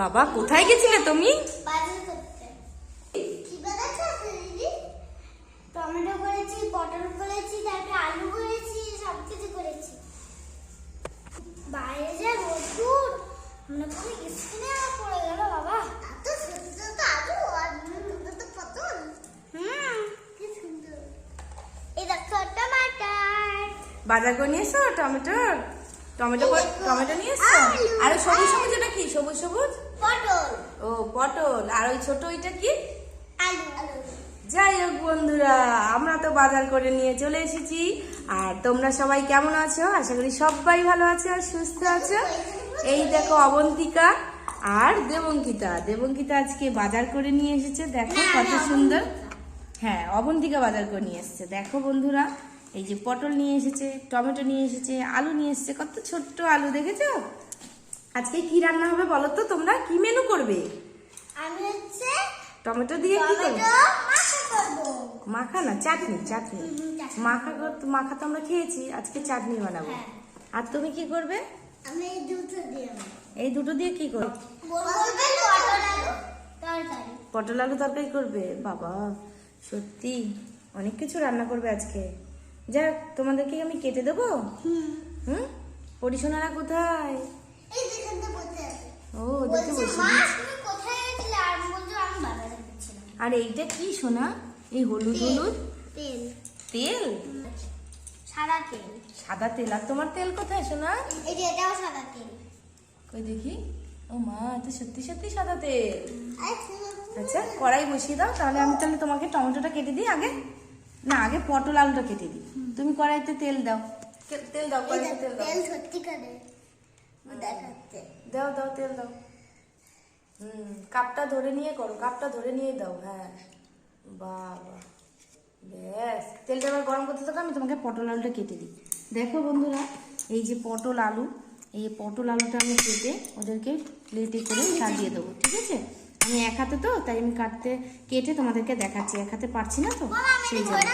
বাবা কোথায় গেছিলে তুমি? টমেটো করেছি পটল করেছি তারপরে আলু করেছি সব কিছু করেছি। বাইরে যা স্কিনে পড়ে গেল বাবা। এত সুন্দর তো আলু আর তো পটল। হুম কি সুন্দর। এই দেখো টমাটার। বাজার করে নিয়ে এসো টমেটো টমেটো নিয়ে এসো আলু, আর সবুজ। সবুজ এটা কি? সবুজ সবুজ? পটল। ও পটল। আর ওই ছোট ওইটা কি? আলু। যাই হোক বন্ধুরা আমরা তো বাজার করে নিয়ে চলে এসেছি। আর তোমরা সবাই কেমন আছো? আশা করি সবাই ভালো আছো আর সুস্থ আছো। এই দেখো অবন্তিকা আর দেবঙ্কিতা। দেবঙ্কিতা আজকে বাজার করে নিয়ে এসেছে। দেখো কত সুন্দর। হ্যাঁ অবন্তিকা বাজার করে নিয়ে এসেছে। দেখো বন্ধুরা এই যে পটল নিয়ে এসেছে টমেটো নিয়ে এসেছে আলু নিয়ে এসেছে কত ছোট্ট আলু দেখেছ? আজকে কি রান্না হবে বলো তো তোমরা? কি মেনু করবে? আমি হচ্ছে টমেটো দিয়ে কি করবে? মাখা না চাটনি চাটনি। মাখা কর- মাখা তো আমরা খেয়েছি আজকে চাটনি বানাবো। হ্যাঁ। আর তুমি কি করবে? আমি এই দুটো দিয়ে এই দুটো দিয়ে কি করবে? পটল আলু তরকারি। পটল আলু তরকারি করবে? বাবা সত্যি। অনেক কিছু রান্না করবে আজকে। যাক তোমাদেরকে আমি কেটে দেবো? হুম। পরিশোনারা কোথায়? ও দেখে বসে আর এইটা কি সোনা? এই হলুদ হলুদ? তেল। তেল? সাদা তেল। সাদা তেল। আর তোমার তেল কোথায় সোনা? এই যে এটাও সাদা তেল। কই দেখি? ও মা তো সত্যি সত্যি সাদা তেল। আচ্ছা। আচ্ছা কড়াই বসিয়ে দাও তাহলে আমি তাহলে তোমাকে টমেটোটা কেটে দিই আগে। না আগে পটল আলুটা কেটে দিই। তুমি কড়াইতে তেল দাও। তেল দাও কড়াইতে তেল দাও। তেল সত্যি করে। দেখাচ্ছে। দাও দাও তেল দাও। হুম কাপটা ধরে নিয়ে করো কাপটা ধরে নিয়ে দাও হ্যাঁ। বাবা ব্যাস। তেলটা এবার গরম করতে থাকো আমি তোমাকে পটল আলুটা কেটে দিই। দেখো বন্ধুরা এই যে পটল আলু এই পটল আলুটা আমি কেটে ওদেরকে প্লেটে করে সাজিয়ে দেবো ঠিক আছে? আমি এক হাতে তো তাই আমি কাটতে কেটে তোমাদেরকে দেখাচ্ছি। এক হাতে পারছি না তো? সেই জন্য।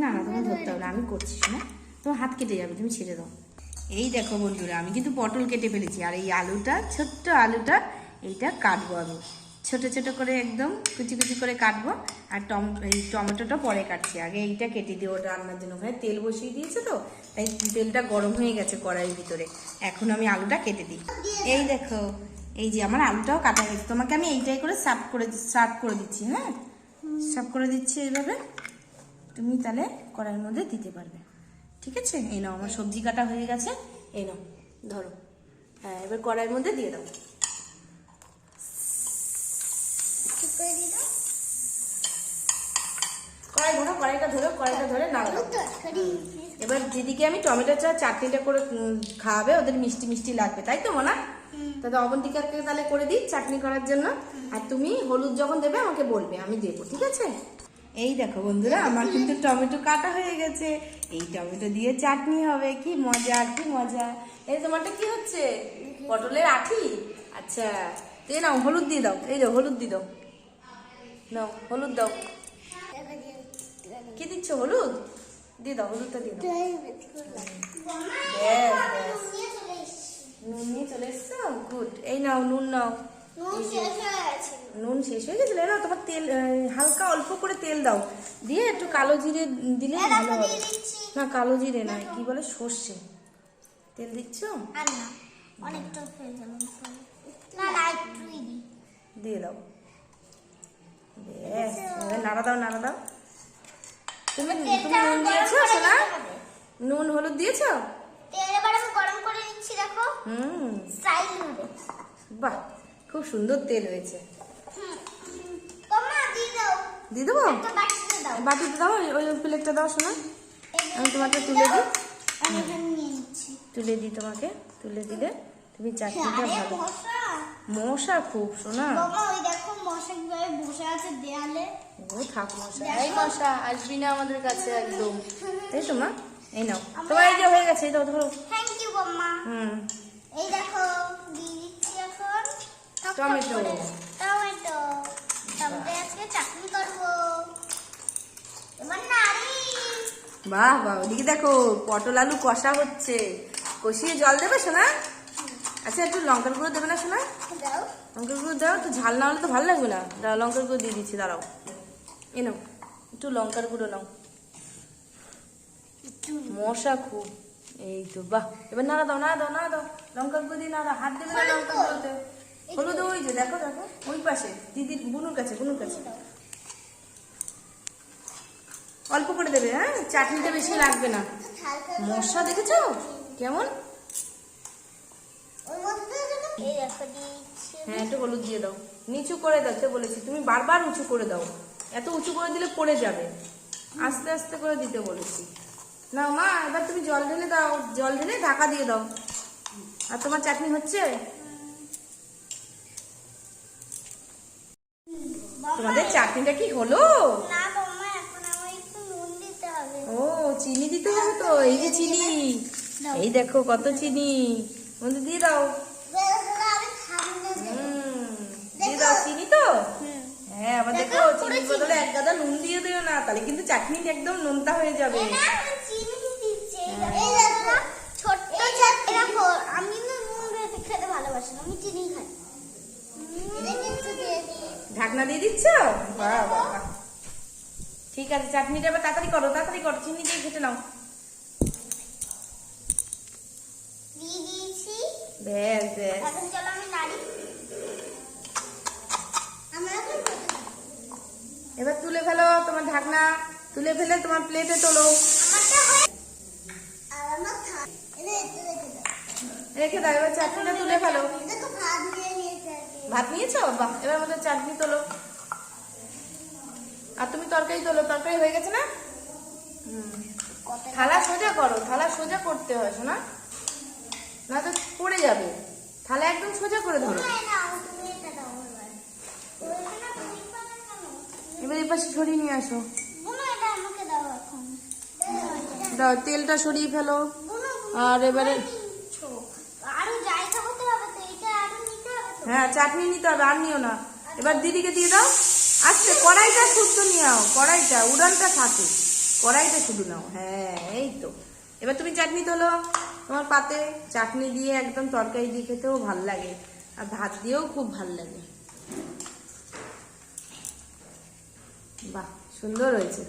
না না তোমার ধরতে হবে না আমি করছি না তোমার হাত কেটে যাবে তুমি ছেড়ে দাও। এই দেখো বন্ধুরা আমি কিন্তু পটল কেটে ফেলেছি আর এই আলুটা ছোট্ট আলুটা এইটা কাটবো আমি। ছোট ছোট করে একদম কুচি কুচি করে কাটবো আর টম এই টমেটোটা পরে কাটছি। আগে এইটা কেটে দিও ওটা রান্নার জন্য। ওখানে তেল বসিয়ে দিয়েছে তো তাই তেলটা গরম হয়ে গেছে কড়াইয়ের ভিতরে। এখন আমি আলুটা কেটে দিই। এই দেখো এই যে আমার আলুটাও কাটা গেছে। তোমাকে আমি এইটাই করে সার্ভ করে সার্ভ করে দিচ্ছি হ্যাঁ? সার্ভ করে দিচ্ছি এইভাবে। তুমি তাহলে কড়াইয়ের মধ্যে দিতে পারবে। ঠিক আছে? এই নাও, আমার সবজি কাটা হয়ে গেছে। এই নাও, ধরো। হ্যাঁ এবার কড়াইয়ের মধ্যে দিয়ে দাও। কড়াই কড়াইটা ধরো, কড়াইটা ধরে এবার দিদিকে আমি টমেটো চা চাটনিটা করে খাওয়াবে, ওদের মিষ্টি মিষ্টি লাগবে, তাই তো, মনা? তাহলে অবন্তিকারকে তাহলে করে দিই চাটনি করার জন্য। আর তুমি হলুদ যখন দেবে আমাকে বলবে আমি দেবো ঠিক আছে? এই দেখো বন্ধুরা আমার কিন্তু টমেটো কাটা হয়ে গেছে। এই টমেটো দিয়ে চাটনি হবে কি মজা কি মজা। এই তোমারটা কি হচ্ছে? পটলের আঠি? আচ্ছা তো এই নাও হলুদ দিয়ে দাও এই দাও হলুদ দিয়ে দাও। নাও হলুদ দাও। কি দিচ্ছ হলুদ? দিয়ে দাও হলুদটা দিয়ে দাও। নুন নিয়ে চলে এসেছি গুড এই নাও নুন নাও। নুন শেষ হয়ে হয়ে গেছিল না তোমার তেল হালকা অল্প করে তেল দাও। দিয়ে একটু কালো জিরে দিলে ভালো হবে। না কালো জিরে নয় কি বলে? সর্ষে। তেল দিচ্ছ? না হয়ে না না দিয়ে দাও। এবার নাড়া দাও নাড়া দাও। তুমি তুমি নুন দিয়েছ হবে। নুন হলুদ দিয়েছ? তেল এবার আমি গরম করে নিচ্ছি দেখো। হুম। স্টাইল হবে বাহ খুব সুন্দর তেল হয়েছে। দিয়ে দাও। দেবো? বাটিতে দাও। ওই- প্লেটটা দাও শোনা। আমি তোমাকে তুলে দিই। তুলে দিই তোমাকে তুলে দিলে তুমি চাটনিটা ভালো। মশা। খুব শোনা। দেখো মশা কীভাবে বসে আছে দেয়ালে। ও থাক মশা এই মশা আসবি না আমাদের কাছে একদম। তাই তো মা? এই নাও। তোমার এই যে হয়ে গেছে এই দাও ধরো। থ্যাংক ইউ বাম্মা হুম। এই দেখো দিচ্ছি এখন টমেটো। টমেটো টমেটো আজকে চাটনি করব। এবার নাড়ি। বাহ বাহ ওদিকে দেখো পটল আলু কষা হচ্ছে। কষিয়ে জল দেবে শোনা আচ্ছা একটু লঙ্কার গুঁড়ো দেবে না শোনা লঙ্কার গুঁড়ো দাও তো ঝাল না হলে তো ভালো লাগবে না। দাও লঙ্কার গুঁড়ো দিয়ে দিচ্ছি দাঁড়াও। এ নাও একটু লঙ্কার গুঁড়ো নাও। মশা খুব। এই তো, বাহ। এবার নাড়া দাও নাড়া দাও নাড়া দাও। লঙ্কার গুঁড়ো দিয়ে নাড়া, হাত দেবে না কই? গুঁড়োতে। হলুদ, ওই যে, দেখো দেখো, ওই পাশে। দিদির বুনুর কাছে বুনুর কাছে। অল্প করে দেবে হ্যাঁ? চাটনিটা বেশি লাগবে না। মশা দেখেছ? কেমন? হ্যাঁ একটু হলুদ দিয়ে দাও। নিচু করে দিতে বলেছি। তুমি বারবার উঁচু করে দাও। এত উঁচু করে দিলে পড়ে যাবে। আস্তে আস্তে করে দিতে বলেছি। না মা এবার তুমি জল ঢেলে দাও জল ঢেলে ঢাকা দিয়ে দাও। আর তোমার চাটনি হচ্ছে? তোমাদের চাটনিটা কি হলো? ও চিনি দিতে হবে তো এই যে চিনি। এই দেখো কত চিনি। মধ্যে দিয়ে দাও। দিয়ে দাও চিনি তো? হ্যাঁ আবার দেখো দেখো, চিনির বদলে এক গাদা নুন দিয়ে দিও না তাহলে কিন্তু চাটনি একদম নোনতা হয়ে যাবে। ঢাকনা দিয়ে দিচ্ছ। ঠিক আছে, চাটনিটা তাড়াতাড়ি করো তাড়াতাড়ি করো, চিনি দিয়ে খেতে নাও। এবার তুলে ফেলো তোমার ঢাকনা, তুলে ফেলে তোমার প্লেটে তোলো আমারটা হয়ে- আর আমার থা- এটা একটু রেখে দাও। এবার চাটনিটা তুলে ফেলো ভাত নিয়েছে বাহ এবার আমাদের চাটনি তোলো আর তুমি তরকারি তোলো তরকারি হয়ে গেছে না থালা সোজা করো থালা সোজা করতে হয় শোনা না তো পড়ে যাবে থালা একদম সোজা করে ধরো এবার। ওইটা না তুমি পাবে কেন? এবার এই পাশে সরিয়ে নিয়ে আসো আমাকে দাও এখন। দাও তেলটা সরিয়ে ফেলো। আর এবারে হ্যাঁ চাটনি নিতে হবে আর নিও না। এবার দিদিকে দিয়ে দাও। আচ্ছা কড়াইটা শুদ্ধ নিয়ে আও কড়াইটা উড়ানটা থাকে। কড়াইটা শুধু নাও। হ্যাঁ এই তো। এবার তুমি চাটনি তোলো। তোমার পাতে চাটনি দিয়ে একদম তরকারি দিয়ে খেতেও ভালো লাগে। আর ভাত দিয়েও খুব ভালো লাগে। বাহ সুন্দর হয়েছে।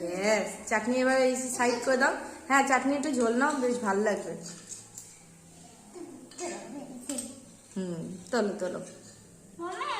ব্যাস চাটনি এবার এই সাইড করে দাও। হ্যাঁ চাটনি একটু ঝোল নাও, বেশ ভালো লাগবে। হুম, তোলো তোলো।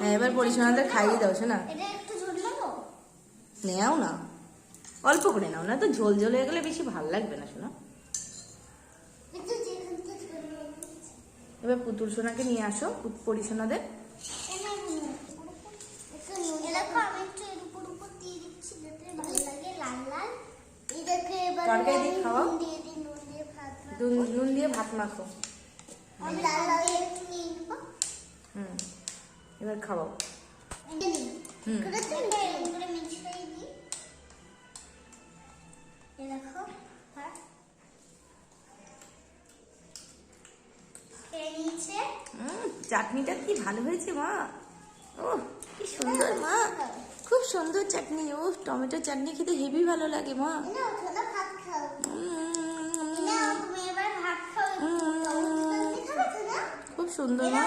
হ্যাঁ এবার পরিচালনাদের খাইয়ে দাও, শোনা। নেও না? অল্প করে নাও, না তো ঝোল ঝোল হয়ে গেলে বেশি ভালো লাগবে না, শোনা একটু যেখান থেকে ঝোল নেব। এবার পুতুল সোনাকে নিয়ে আসো পরিচালনাদের এনে নুন। একটু নুন। এ দেখো, আমি একটু এর উপর উপর দিয়ে দিচ্ছি যাতে এবার তরকারি আমি দিয়ে খাওয়াও। নুন দিয়ে নুন দিয়ে ভাত মাখো নিয়ে হুম এবার খাওয়াও। হুম। দেখো, চাটনিটা কি ভালো হয়েছে মা? ও কি সুন্দর মা। খুব সুন্দর চাটনি ও টমেটো চাটনি খেতে হেভি ভালো লাগে মা। খাবে? খুব সুন্দর মা।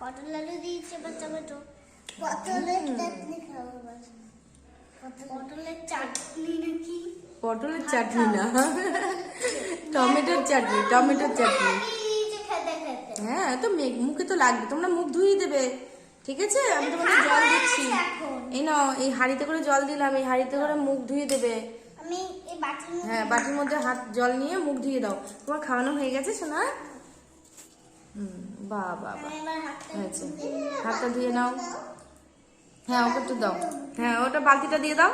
পটল আলু দিয়েছে এবার টমেটো। পটলের চাটনি খাও এবার। পটলের চাটনি নাকি? পটলের চাটনি না। টমেটোর চাটনি টমেটোর চাটনি। হ্যাঁ তো মুখে তো লাগবে তোমরা মুখ ধুয়ে দেবে। ঠিক আছে? আমি তোমাদের জল দিচ্ছি। এই নাও এই হাঁড়িতে করে জল দিলাম এই হাঁড়িতে করে মুখ ধুয়ে দেবে। হ্যাঁ বাটির মধ্যে হাত জল নিয়ে মুখ ধুয়ে দাও। তোমার খাওয়ানো হয়ে গেছে শোনা হুম বা হাতটা হয়েছে। হাতটা ধুয়ে নাও। হ্যাঁ ওকে তো দাও। হ্যাঁ ওটা বালতিটা দিয়ে দাও।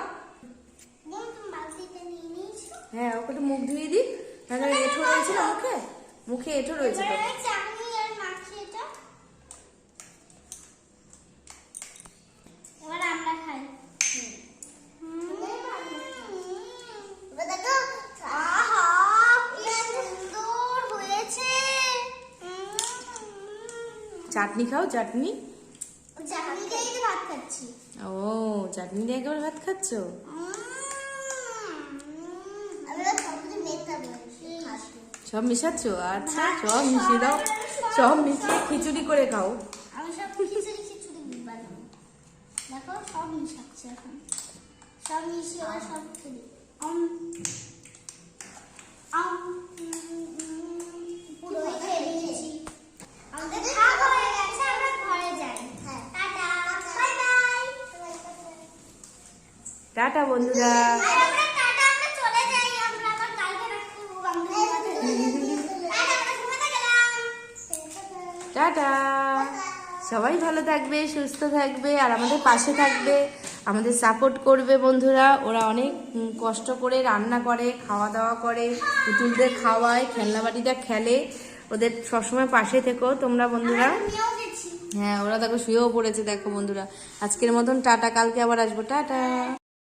হ্যাঁ ওকে তো মুখ ধুয়ে দিই। তাহলে এঁঠো রয়েছে না মুখে? মুখে এঁঠো রয়েছে চাটনি খাও চাটনি। চাটনি দিয়ে একবার ভাত খাচ্ছ? সব মিশাচ্ছ? আচ্ছা সব মিশিয়ে দাও। সব মিশিয়ে খিচুড়ি করে খাও। খিচুড়ি খিচুড়ি দেখো, সব মিশাচ্ছে এখন। সব মিশিয়ে সব খেলি গেলাম টাটা। সবাই ভালো থাকবে, সুস্থ থাকবে, আর আমাদের পাশে থাকবে, আমাদের সাপোর্ট করবে, বন্ধুরা। ওরা অনেক কষ্ট করে রান্না করে খাওয়া দাওয়া করে, পুতুলদের খাওয়ায় খেলনা বাটিটা খেলে। ওদের সবসময় পাশে থেকো তোমরা, বন্ধুরা। হ্যাঁ ওরা দেখো শুয়েও পড়েছে, দেখো বন্ধুরা। আজকের মতন টাটা, কালকে আবার আসব। টাটা।